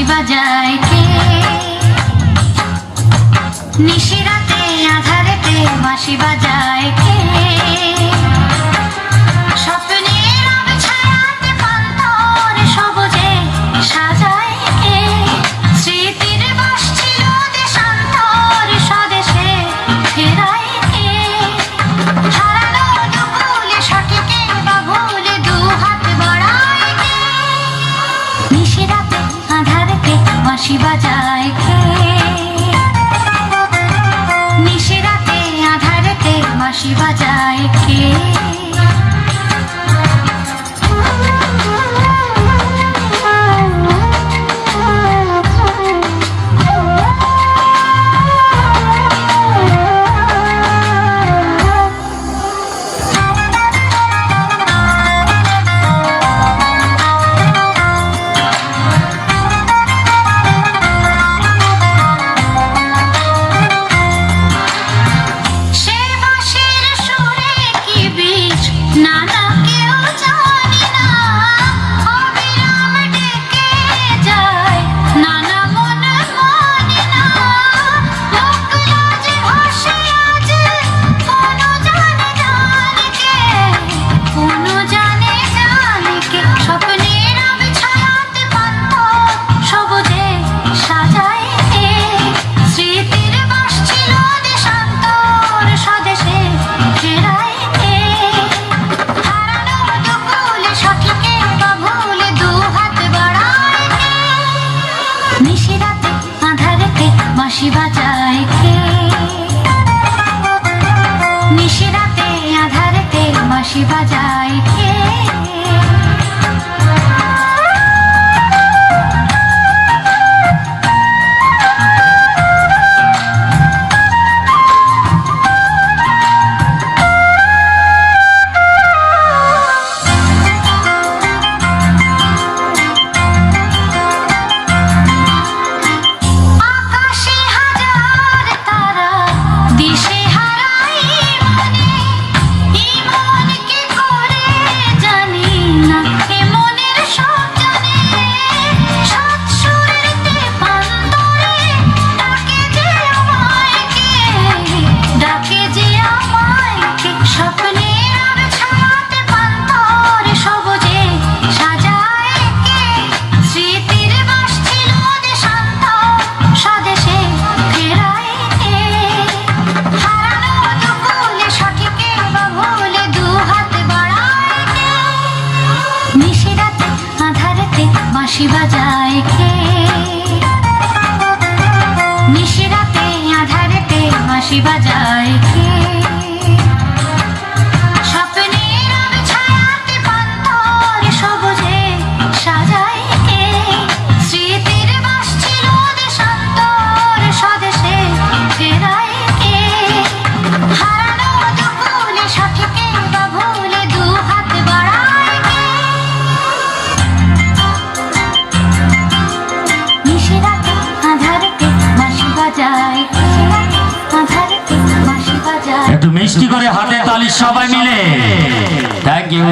বাঁশি বাজায় কে? নিশিরাতে আধারেতে বাঁশি বাজায়। বাঁশি বাজায় খেয়ে। নিশিরাতে আধারেতে বাঁশি বাজায় খেয়ে। 柴田 বাঁশি বাজায় খে নিশিরাতে আধারেতে বাঁশি বাজায়। একটু মিষ্টি করে হাতে তালি সবাই মিলে। Thank you